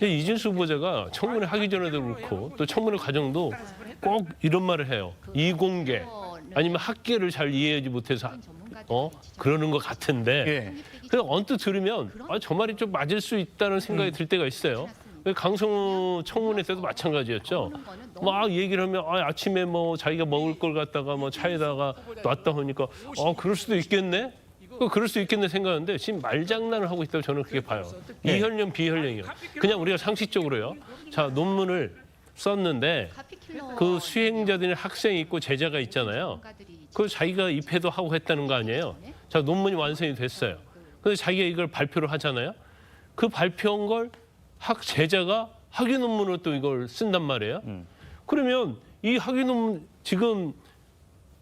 근데 이진수 후보자가 청문회 하기 전에도 그렇고 또 청문회 과정도 꼭 이런 말을 해요. 이공계 아니면 학계를 잘 이해하지 못해서 어 그러는 것 같은데 예. 그래서 언뜻 들으면 아, 저 말이 좀 맞을 수 있다는 생각이 들 때가 있어요. 강성우 청문회 때도 마찬가지였죠. 막 얘기를 하면 아, 아침에 뭐 자기가 먹을 걸 갖다가 뭐 차에다가 놨다 하니까 어 그럴 수도 있겠네. 그 그럴 수 있겠네 생각하는데 지금 말장난을 하고 있다고 저는 그렇게 봐요. 네. 이혈령 비혈령이요. 그냥 우리가 상식적으로요. 자 논문을 썼는데 그 수행자들이 학생이 있고 제자가 있잖아요. 그 자기가 입회도 하고 했다는 거 아니에요. 자 논문이 완성이 됐어요. 근데 자기가 이걸 발표를 하잖아요. 그 발표한 걸 학 제자가 학위 논문으로 또 이걸 쓴단 말이에요. 그러면 이 학위 논문 지금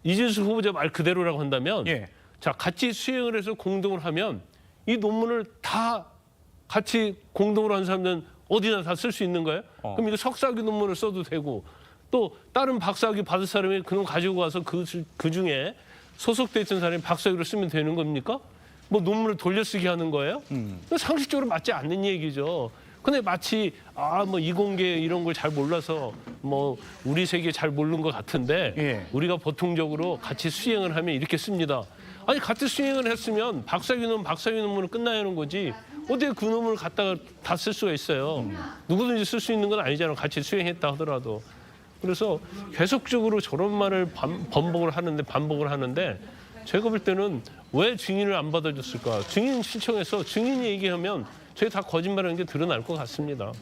이진수 후보자 말 그대로라고 한다면 예. 자 같이 수행을 해서 공동을 하면 이 논문을 다 같이 공동으로 한 사람들은 어디나 다 쓸 수 있는 거예요? 어. 그럼 이거 석사학위 논문을 써도 되고 또 다른 박사학위 받을 사람이 그놈 가지고 와서 그, 그 중에 소속돼 있던 사람이 박사학위를 쓰면 되는 겁니까? 뭐 논문을 돌려쓰기 하는 거예요? 그건 상식적으로 맞지 않는 얘기죠. 근데 마치 아 뭐 이공계 이런 걸 잘 몰라서 뭐 우리 세계 잘 모르는 것 같은데 예. 우리가 보통적으로 같이 수행을 하면 이렇게 씁니다. 아니 같이 수행을 했으면 박사학위 논문 박사학위 논문은 끝나야 하는 거지 어떻게 그 논문을 갖다가 다 쓸 수가 있어요. 누구든지 쓸 수 있는 건 아니잖아요. 같이 수행했다 하더라도. 그래서 계속적으로 저런 말을 반, 번복을 하는데 반복을 하는데 제가 볼 때는 왜 증인을 안 받아줬을까? 증인 신청해서 증인이 얘기하면 저희 다 거짓말하는 게 드러날 것 같습니다.